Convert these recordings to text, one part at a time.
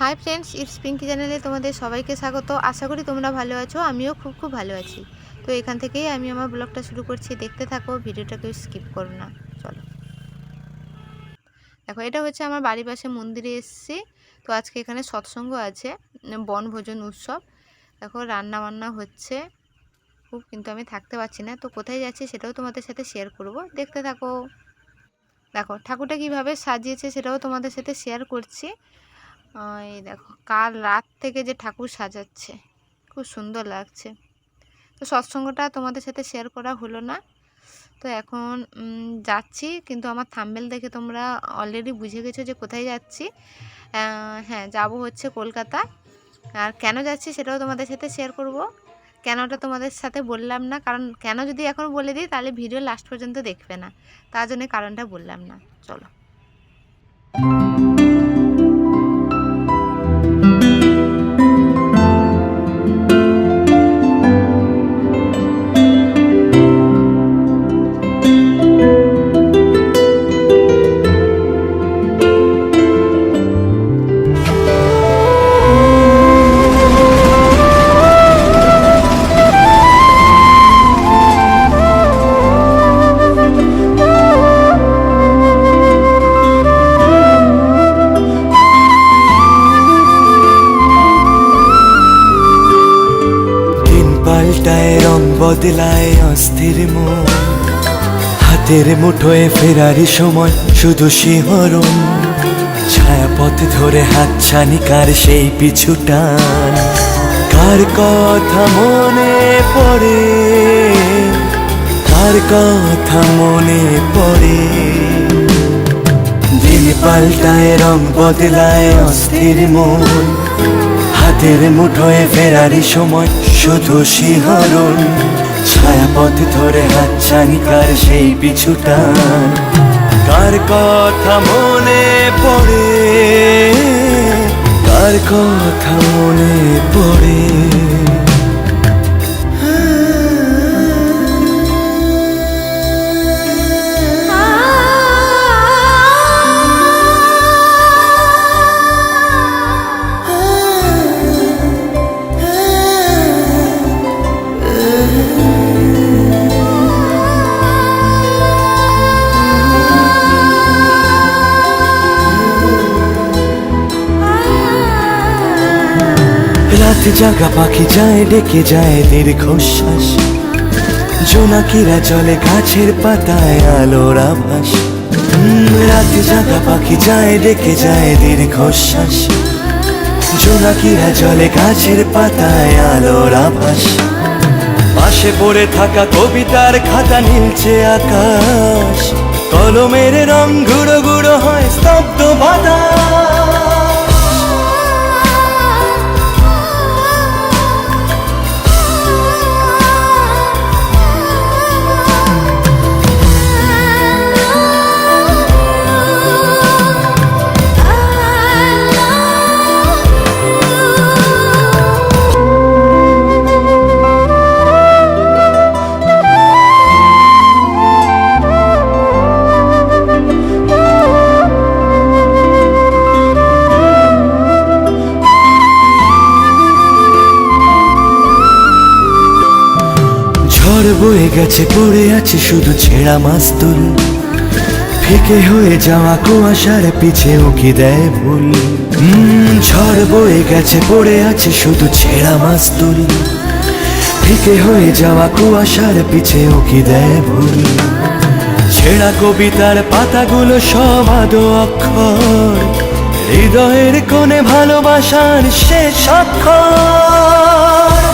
Hi friends it's Pinki চ্যানেলে তোমাদের সবাইকে স্বাগত। আশা করি তোমরা ভালো আছো, আমিও খুব খুব ভালো আছি। তো এখান থেকেই আমি আমার ব্লগটা শুরু করছি। দেখতে থাকো ভিডিওটাকে স্কিপ করো না। চলো। দেখো, এটা হচ্ছে আমার বাড়ির পাশে মন্দিরে এসেছি। তো আজকে এখানে সৎসঙ্গ আছে, বনভোজন উৎসব। দেখো রান্না বান্না হচ্ছে। খুব কিন্তু আমি থাকতে পারছি না। তো কোথায় যাচ্ছি সেটাও তোমাদের সাথে শেয়ার করব। দেখতে থাকো। দেখো, ঠাকুরটা কীভাবে সাজিয়েছে সেটাও তোমাদের সাথে শেয়ার করছি। এই দেখো, কাল রাত থেকে যে ঠাকুর সাজাচ্ছে, খুব সুন্দর লাগছে। তো সৎসঙ্গটা তোমাদের সাথে শেয়ার করা হলো না। তো এখন যাচ্ছি, কিন্তু আমার থাম্বেল দেখে তোমরা অলরেডি বুঝে গেছো যে কোথায় যাচ্ছি। হ্যাঁ যাব হচ্ছে কলকাতা। আর কেন যাচ্ছি সেটাও তোমাদের সাথে শেয়ার করব। কেনটা তোমাদের সাথে বললাম না, কারণ কেন যদি এখন বলে দিই, তাহলে ভিডিও লাস্ট পর্যন্ত দেখবে না। তার জন্য কারণটা বললাম না। চলো। বদলায় অস্থির মন। হাতের মুঠোয় ফেরারি সময়, শুধু শিহরণ। ছায়াপথ ধরে হাত ছানিকার সেই পিছু টান। কার কথা মনে পড়ে? কার কথা মনে পড়ে? দিন পাল্টায়, রং বদলায় অস্থির মন। হাতের মুঠোয় ফেরারি সময় শুধু শিহরণ, ছায়াপথ ধরে হাত ছানিকার সেই পিছুটা। কার কথা মনে পড়ে, কার কথা মনে পড়ে? জাগা পাখি যায়, ডেকে যায় দীর্ঘশ্বাস। জোনাকিরা চলে গাছের পাতায় আলোর আভাস। রাত জাগা পাখি যায়, ডেকে যায় দীর্ঘশ্বাস। জোনাকিরা জলে গাছের পাতায় আলোর আভাস। পাশে পড়ে থাকা কবিতার খাতা নীলছে আকাশ। কলমের রং গুঁড়ো গুঁড়ো হয় স্তব্ধ বাতাস। গেছে, পড়ে আছে শুধু ছেঁড়া মাস্তুল ফিকে হয়ে যাওয়া কুয়াশার পিছে উকি দেয় ভুল? ঝড় বয়ে গেছে, পড়ে আছে শুধু ছেঁড়া মাস্তুল ফিকে হয়ে যাওয়া কুয়াশার পিছে উকি দেয় ভুল? ছেঁড়া কবিতার পাতাগুলো সব আদো অক্ষর। হৃদয়ের কোণে ভালোবাসার শেষ অক্ষর।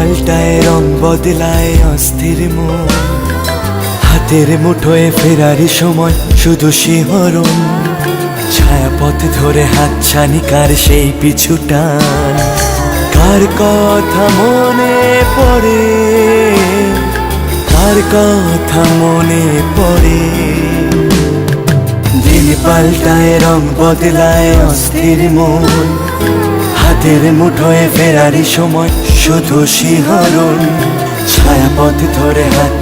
পাল্টায় রং বদলায় অস্থির মন। হাতের মুঠোয় ফেরারি সময়, শুধু শিহরণ। ছায়াপথ ধরে হাত ছানিকার সেই পিছু টান। কার কথা মনে পড়ে? কার কথা মনে পড়ে? দিন পাল্টায় রং বদলায় অস্থির মন। হাতের মুঠোয় ফেরারি সময় শুধু শিহরণ, ছায়াপথ ধরে হাত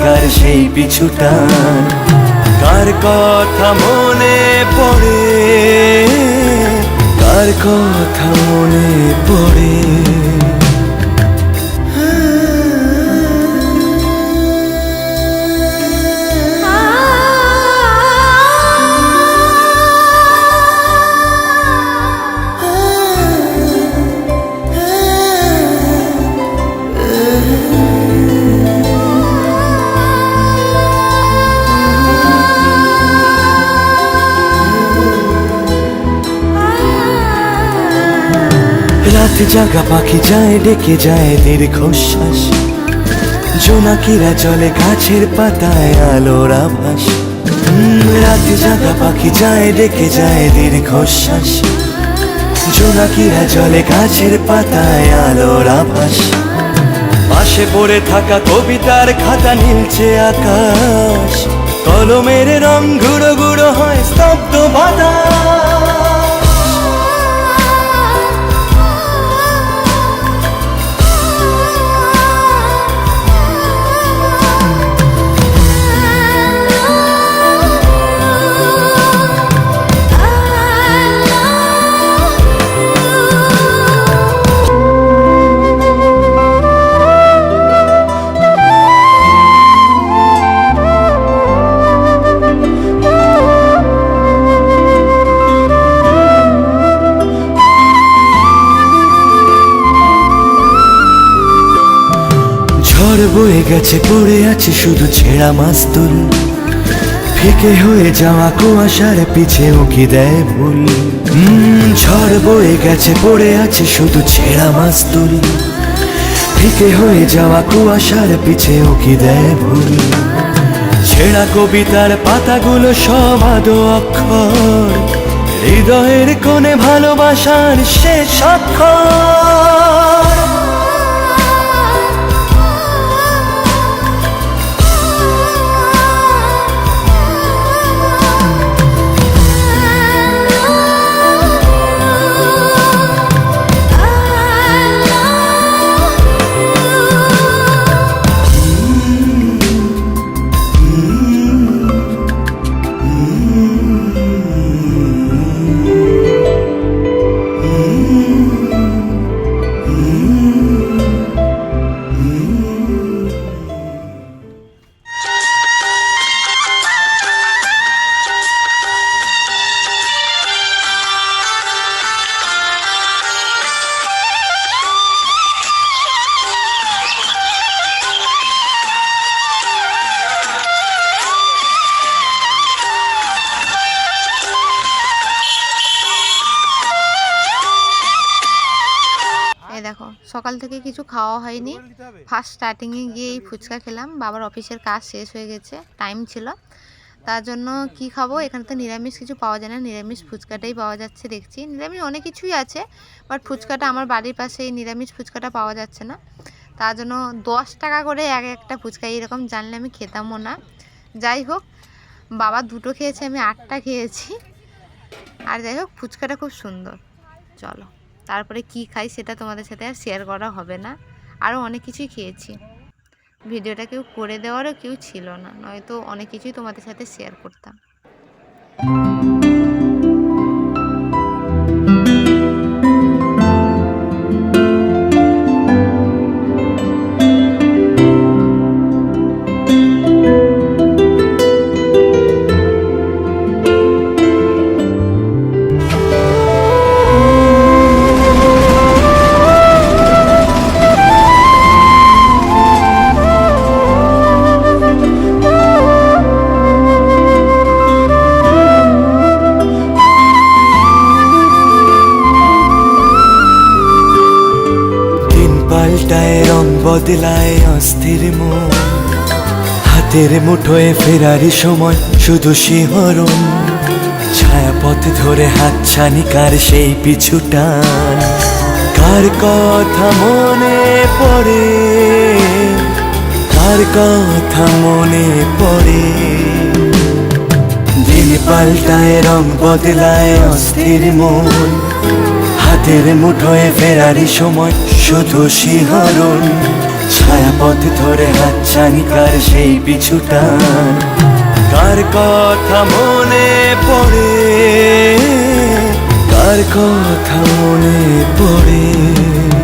কার সেই পিছুটা। কার কথা মনে পড়ে, কার কথা মনে পড়ে? জাগা পাখি যায়, ডেকে যায় দীর্ঘশ্বাস। জোনাকিরা চলে গাছের পাতায় আলোর আভাস। রাত জাগা পাখি যায়, ডেকে যায় দীর্ঘশ্বাস। জোনাকিরা চলে গাছের পাতায় আলোর আভাস। পাশে পড়ে থাকা কবিতার খাতা নীলছে আকাশ। কলমের রং গুঁড়ো গুঁড়ো হয় স্তব্ধ বাতাস। বয়ে গেছে, পড়ে আছে শুধু ছেঁড়া মাস্তুল ফিকে হয়ে যাওয়া কুয়াশার পিছে উকি দেয় ভুল? ঝড় বয়ে গেছে, পড়ে আছে শুধু ছেঁড়া মাস্তুল ফিকে হয়ে যাওয়া কুয়াশার পিছে উকি দেয় ভুল? ছেঁড়া কবিতার পাতাগুলো সব আদো অক্ষর। হৃদয়ের কোণে ভালোবাসার শেষ অক্ষর। সকাল থেকে কিছু খাওয়া হয়নি। ফার্স্ট স্টার্টিংয়ে গিয়ে এই ফুচকা খেলাম। বাবার অফিসের কাজ শেষ হয়ে গেছে টাইম ছিল। তার জন্য কি খাব? এখানে তো নিরামিষ কিছু পাওয়া যায় না। নিরামিষ ফুচকাটাই পাওয়া যাচ্ছে দেখছি। নিরামিষ অনেক কিছুই আছে বাট ফুচকাটা আমার বাড়ির পাশে এই নিরামিষ ফুচকাটা পাওয়া যাচ্ছে না। তার জন্য দশ টাকা করে এক একটা ফুচকা এরকম জানলে আমি খেতামও না। যাই হোক বাবা দুটো খেয়েছে আমি আটটা খেয়েছি। আর যাই হোক ফুচকাটা খুব সুন্দর। চলো। তারপরে কি খাই সেটা তোমাদের সাথে আর শেয়ার করা হবে না। আরও অনেক কিছুই খেয়েছি। ভিডিওটা কেউ করে দেওয়ারও কেউ ছিল না, নয়তো অনেক কিছুই তোমাদের সাথে শেয়ার করতাম। রং বদলায় অস্থির মন। হাতের মুঠোয় ফেরারি সময়, শুধু শিহরণ। ছায়াপথ ধরে হাত ছানিকার সেই পিছু টান। কার কথা মনে পড়ে? কার কথা মনে পড়ে? দিন পাল্টায় রং বদলায় অস্থির মন। হাতের মুঠোয় ফেরারি সময় শুধু শিহরণ, ছায়াপথ ধরে হাতছানি কার সেই পিছুটা। কার কথা মনে পড়ে? কার কথা মনে পড়ে?